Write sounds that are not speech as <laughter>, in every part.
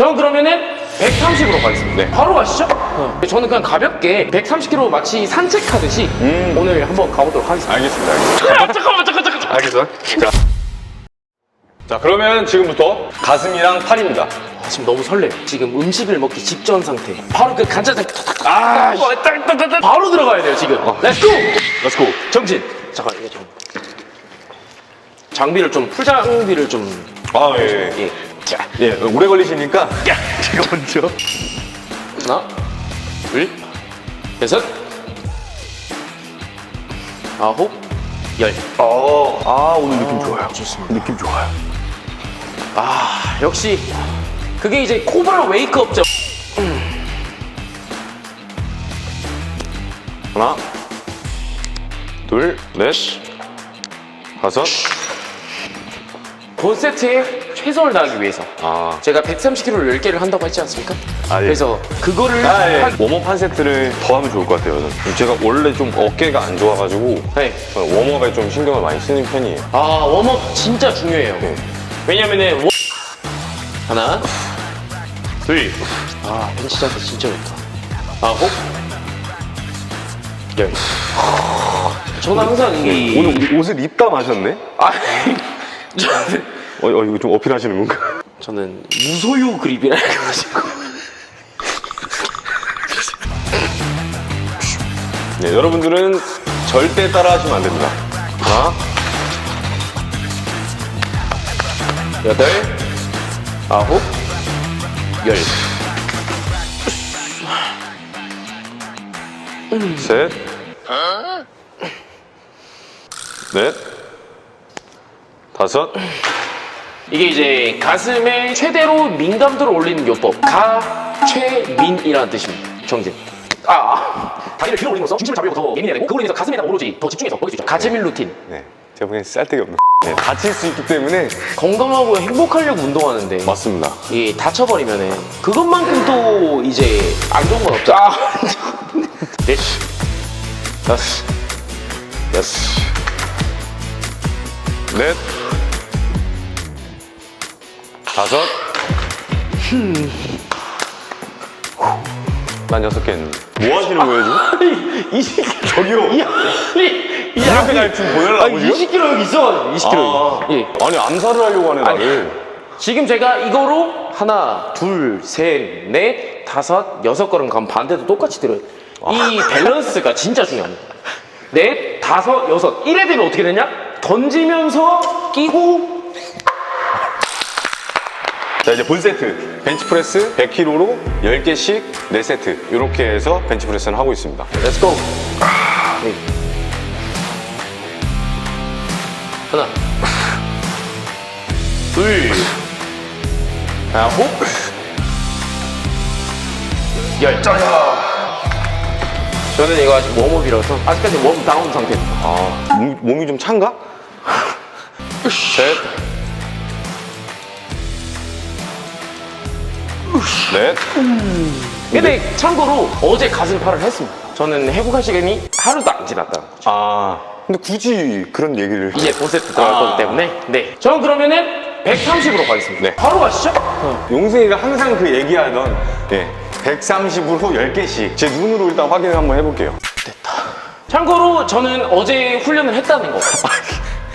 저는 그러면은 130으로 가겠습니다. 네. 바로 가시죠. 저는 그냥 가볍게 130km 마치 산책하듯이 음. 오늘 한번 가보도록 하겠습니다. 알겠습니다. 알겠습니다. 아, <laughs> 잠깐만, 잠깐, 잠깐, 잠깐. 알겠어. 자. 자, 그러면 지금부터 가슴이랑 팔입니다. 아, 지금 너무 설레요. 지금 음식을 먹기 직전 상태. 바로 그 간짜장 탁탁탁. 아, 씨. 어, 딱딱딱딱. 바로 들어가야 돼요, 지금. 렛츠고! 렛츠고. 정진. 잠깐, 이거 좀. 장비를 좀, 풀장비를 좀. 아, 예, 예. 예. 자, 예, 오래 걸리시니까. 제가 먼저. 하나, 둘, 여섯, 아홉, 열. 어, 아, 오늘 느낌 좋아요. 좋습니다. 느낌 좋아요. 아, 역시 그게 이제 코브라 웨이크업죠. 하나, 둘, 넷, 다섯. 본 세트에 최선을 다하기 위해서 아, 제가 130kg를 10개를 한다고 했지 않습니까? 아, 예. 그래서 그거를 아, 예. 한- 웜업 한 세트를 더 하면 좋을 것 같아요. 저는. 제가 원래 좀 어깨가 안 좋아가지고 네. 저는 웜업에 좀 신경을 많이 쓰는 편이에요. 아, 웜업 진짜 중요해요. 네. 왜냐면은 워... 하나, 둘. 아, 벤치 자세 진짜 좋다. 아홉, 열. 저는 항상 이 오늘 옷을 입다 마셨네? 아, <laughs> 저는 어, 어, 이거 좀 어필하시는 건가? <laughs> 저는 무소유 그립이라 해가지고. 네, 여러분들은 절대 따라 하시면 안 됩니다. 하나, 여덟, 아홉, 열. 셋, 넷, 다섯, 이게 이제 가슴에 최대로 민감도를 올리는 요법 가최민이라는 뜻입니다. 정진. 아, 아. 다리를 뒤로 올림으로써 중심을 잡으려고 더 예민해야 되고 그걸로 인해서 가슴에다 오로지 더 집중해서 먹을 수 있죠. 가채민 루틴. 네. 제가 보기엔 쌀데기 없는 <laughs> 네, 다칠 수 있기 때문에 건강하고 행복하려고 운동하는데 맞습니다. 이 다쳐버리면은 그것만큼 또 이제 안 좋은 건 없죠. 아. <laughs> 넷, 다섯, 여섯, 넷, 다섯, 난 여섯 개 했는데. 뭐 하시는 거예요, 지금? 이 새끼 저기요. 이 아니 이 이렇게 날좀 보내려고 아니 지금? 20kg 여기 있어가지고 20kg 아, 예. 아니, 암살을 하려고 하네, 나를. 지금 제가 이거로 하나 둘 셋 넷 다섯 여섯 걸음 가면 반대도 똑같이 들어요 이 밸런스가 진짜 중요합니다 넷 다섯 여섯 이래 되면 어떻게 되냐 던지면서 끼고 자, 이제 본 세트. 벤치프레스 100kg로 10개씩 4세트. 이렇게 해서 벤치프레스는 하고 있습니다. 렛츠고 네. 하나 <laughs> 둘 아홉 열 저는 이거 아직 웜업이라서 아직까지 웜 다운 상태입니다 아, 몸, 몸이 좀 찬가? <laughs> 셋. 넷. 근데 참고로 어제 가슴팔을 했습니다. 저는 회복할 시간이 하루도 안 지났다 아, 근데 굳이 그런 얘기를. 이제 본 세트 들어갈 아. 거기 때문에? 네. 저는 그러면은 130으로 가겠습니다. 네. 바로 가시죠. 용승이가 항상 그 얘기하던 예, 130으로 10개씩. 제 눈으로 일단 확인을 한번 해볼게요. 참고로 저는 어제 훈련을 했다는 거.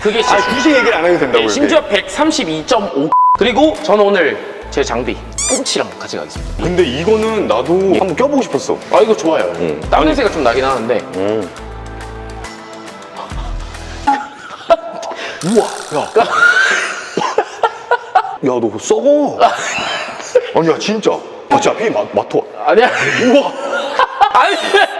그게 아, 심- 굳이 얘기를 안 해도 된다고요. 네, 심지어 132.5 그리고 저는 오늘 제 장비 꽁치랑 같이 가겠습니다 근데 이거는 나도 한번 껴보고 싶었어. 아 이거 좋아요 응. 땀 냄새가 좀 나긴 하는데 음. <laughs> 우와 야 야, 너 썩어. <laughs> 아니야, 진짜. 아, 진짜 피 마, 맡아. 아니야 우와 <laughs> 아니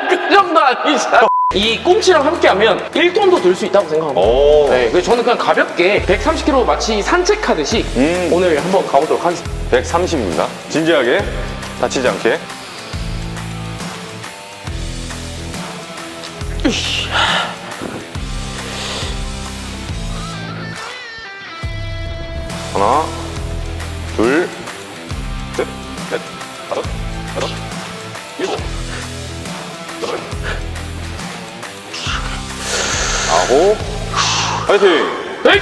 그 정도 아니잖아 이 꽁치랑 함께하면 1톤도 들 수 있다고 생각합니다 오. 네, 그래서 저는 그냥 가볍게 130km 마치 산책하듯이 음. 오늘 한번 가보도록 하겠습니다 130입니다. 진지하게, 다치지 않게. 하나, 둘, 셋, 넷, 다섯, 여섯, 아홉, 파이팅! 에이!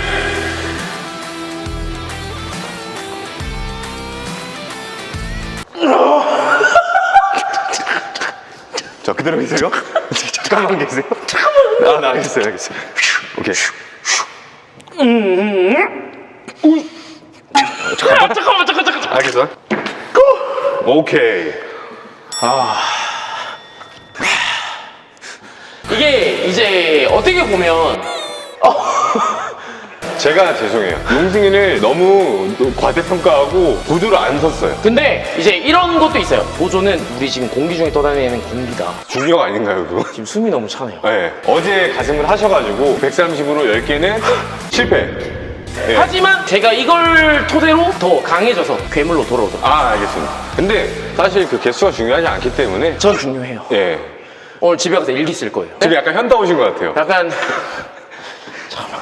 자, 그대로 계세요? 잠깐만 계세요? 잠깐만. 아, 네, 알겠어요, 알겠어요. 오케이. 잠깐만 잠깐만 잠깐 잠깐 알겠어? 오케이. 이게 이제 어떻게 보면 <laughs> 제가 죄송해요. 용승이를 너무 과대평가하고 구두를 안 섰어요. 근데 이제 이런 것도 있어요 보조는 우리 지금 공기 중에 떠다니는 공기다 중력 아닌가요, 그거? 지금 숨이 너무 차네요 네. 어제 가슴을 하셔가지고 130으로 10개는 <laughs> 실패. 예. 하지만 제가 이걸 토대로 더 강해져서 괴물로 돌아오도록 아, 알겠습니다. 근데 사실 그 개수가 중요하지 않기 때문에 전 중요해요 예. 오늘 집에 가서 일기 쓸 거예요 지금 약간 현타 오신 것 같아요. 약간 잠깐만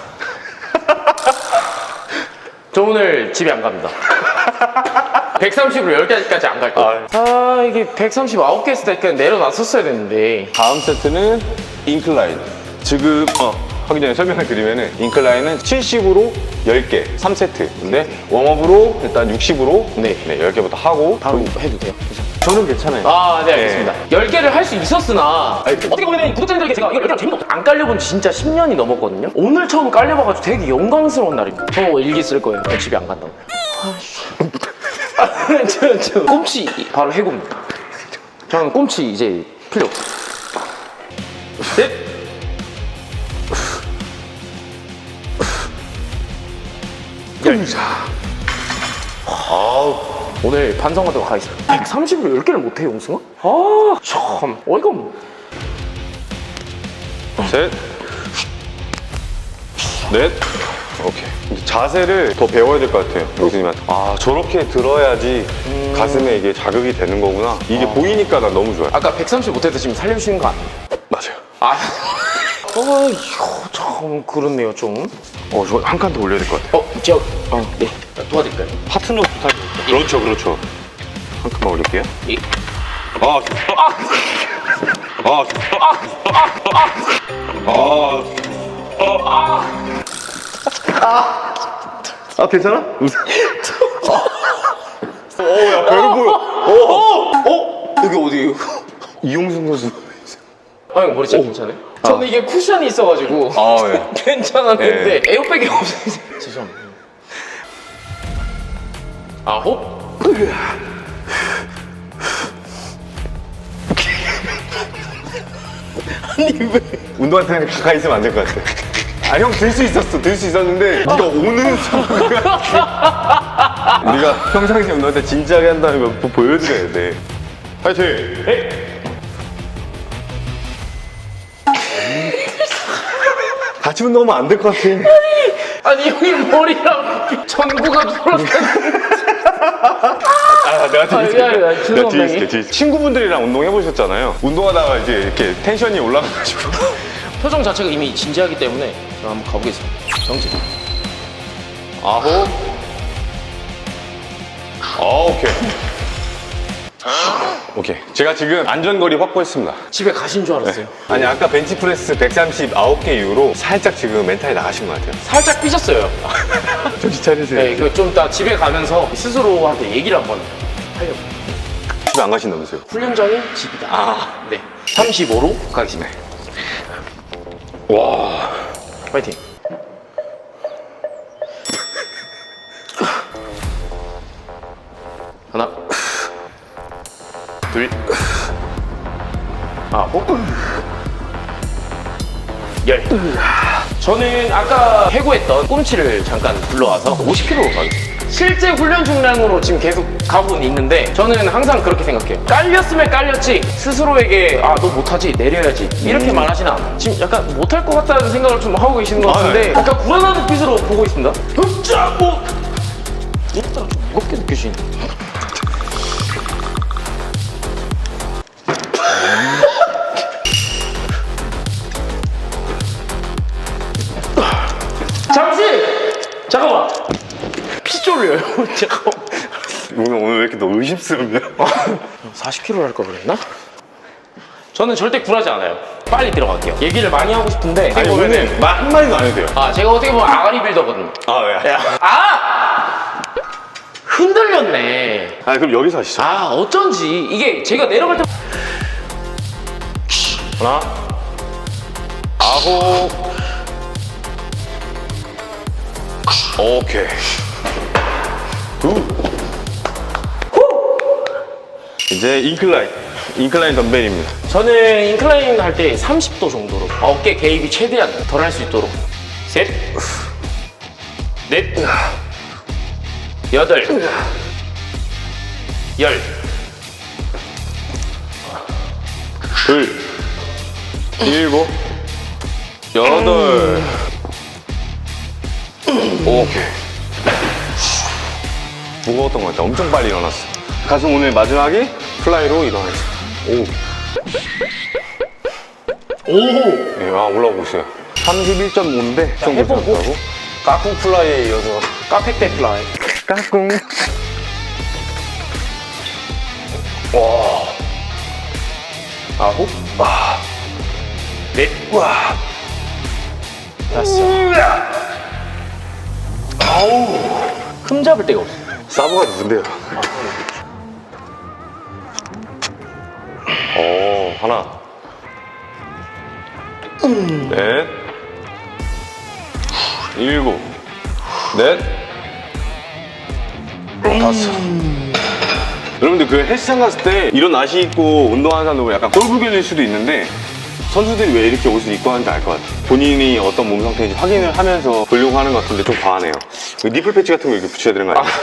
저 오늘 집에 안 갑니다 130으로 10개까지 안 갈 거예요 아 이게 139개 했을 때 그냥 내려놨었어야 됐는데 다음 세트는 인클라인. 지금 어, 하기 전에 설명을 드리면은 인클라인은 70으로 10개, 3세트. 근데 웜업으로 일단 60으로 네. 10개부터 하고 바로 해도 돼요? 저는 괜찮아요. 아, 네, 알겠습니다. 10개를 할 수 있었으나, 어떻게 보면 구독자님들에게 제가 이걸 10개랑 재미도 없 안 깔려본 지 진짜 10년이 넘었거든요? 오늘 처음 깔려봐가지고 되게 영광스러운 날입니다. 저 일기 쓸 거예요. 저 집에 안 간다고. 아씨. <laughs> 아, 저, 저, 꼼치 바로 해고입니다. 저는 꼼치 이제 필요 없어요. 셋. 열. 아우. 오늘 반성하도록 하겠습니다. 130으로 10개를 못해요, 용승아? 아, 참. 어이가 없네. 셋, 넷, 오케이. 자세를 더 배워야 될 것 같아요, 교수님한테. 아, 저렇게 들어야지 가슴에 이게 자극이 되는 거구나. 이게 보이니까 난 너무 좋아요. 아까 130 못해도 지금 살려주시는 거 아니에요? 맞아요. 아, 어이구, 참, 그렇네요, 좀. 어, 저 한 칸 더 올려야 될 것 같아요. 어, 제가, 어, 네. 도와드릴까요? 파트너 부탁. 그렇죠, 그렇죠. 한 칸만 올릴게요. 예. 아, 저- 아, 아, 아, 아, 아, 괜찮아? 어, 야, 별 보여. 어? 여기 어디에요? 이용승 선수. 아, 형 머리 진짜 괜찮아요? 저는 이게 쿠션이 있어가지고. 아, 예. <laughs> 괜찮았는데, 에어백이 없어서. 죄송합니다. 아홉. 운동한테는 가까이 있으면 안 될 것 같아. 아, 형 들 수 있었어. 들 수 있었는데 네가 오는 순간 <laughs> 우리가 평상시에 운동할 때 진지하게 한다는 걸 보- 보여드려야 돼. 파이팅! 같이 운동하면 안 될 것 같아. 아니, 형이 머리랑 전구가 돌아가는. 아, 내가 뒤에 아, 있을게. 미안해, 미안해. 내가 뒤에 죄송합니다. 있을게. 뒤에 있을게. 친구분들이랑 운동해 보셨잖아요. 운동하다가 이제 이렇게 텐션이 올라가가지고. 표정 자체가 이미 진지하기 때문에 제가 한번 가보겠습니다. 정지. 아홉. 아, 오케이. <gasps> 오케이. 제가 지금 안전거리 확보했습니다. 집에 가신 줄 알았어요. 아니, 아까 벤치프레스 139개 이후로 살짝 지금 멘탈이 나가신 것 같아요. 살짝 삐졌어요. <laughs> 정신 차리세요. 네, 이거 좀 이따 집에 가면서 스스로한테 얘기를 한번 하려고. 집에 안 가신다면서요? 훈련장이 집이다. 아. 네. 35로 가겠습니다. 와. 파이팅. 하나, 둘, 아홉, 열. 저는 아까 해고했던 꿈치를 잠깐 불러와서 50kg로 가겠습니다. 실제 훈련 중량으로 지금 계속 가고는 있는데 저는 항상 그렇게 생각해요. 깔렸으면 깔렸지 스스로에게 아 너 못하지 내려야지 이렇게 말하지는 않아요. 지금 약간 못할 것 같다는 생각을 좀 하고 계시는 것 아, 같은데 네. 약간 불안한 눈빛으로 보고 있습니다. 흡자 뭐 이것보다 좀 무겁게 느껴지는. 잠깐만 오늘, 오늘 왜 이렇게 너 의심스럽냐? 40kg 할걸 그랬나? 저는 절대 굴하지 않아요 빨리 들어갈게요 얘기를 많이 하고 싶은데 아니, 보면은- 오늘 말 한마디도 안 해도 돼요. 아 제가 어떻게 보면 아가리 빌더거든요 아, 왜? 야, 아! 흔들렸네. 아 그럼 여기서 하시죠. 아, 어쩐지. 이게 제가 내려갈 때. 하나, 아홉, 오케이. 굿. 이제 인클라인, 인클라인 덤벨입니다. 저는 인클라인 할 때 30도 정도로 어깨 개입이 최대한 덜 할 수 있도록 셋, 넷, 여덟, 열. 둘, 일곱, 여덟, 오케이. 무거웠던 것 같아. 엄청 빨리 일어났어. 가슴 오늘 마지막에 플라이로 일어나겠습니다. 오. 오! 네, 아, 올라오고 있어요. 31.5인데 좀 해보고. 괜찮다고? 까꿍 플라이에 이어서 카페 플라이. 까꿍. 아홉, 아, 넷, 와. 다섯. 아우. 흠 잡을 데가 없어. 사보가 누군데요? 오, 하나. 넷. 일곱. 넷. 다섯. 여러분들 그 헬스장 갔을 때 이런 나시 입고 운동하는 보면 약간 꼴불견일 수도 있는데 선수들이 왜 이렇게 옷을 입고 하는지 알 것 같아요. 본인이 어떤 몸 상태인지 확인을 하면서 보려고 하는 것 같은데 좀 과하네요. 그 니플 패치 같은 거 이렇게 붙여야 되는 거 아니에요? <laughs>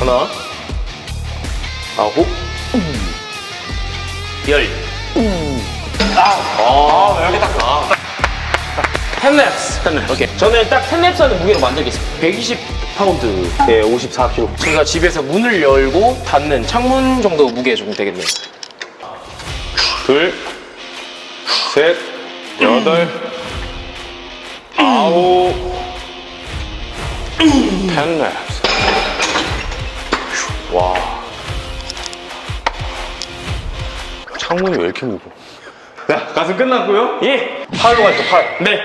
하나, 아홉, 열. 아, 왜 이렇게 딱 나? 10랩스. 오케이. 저는 딱 10랩스 하는 무게로 만들겠습니다. 120 파운드. 네, 54kg. 제가 집에서 문을 열고 닫는 창문 정도 무게 정도 되겠네요. 둘, 셋, 여덟, 아홉, 텐 랩스. 와. 창문이 왜 이렇게 무거워? 자, 가슴 끝났고요. 예. 팔로 가죠, 팔. 네.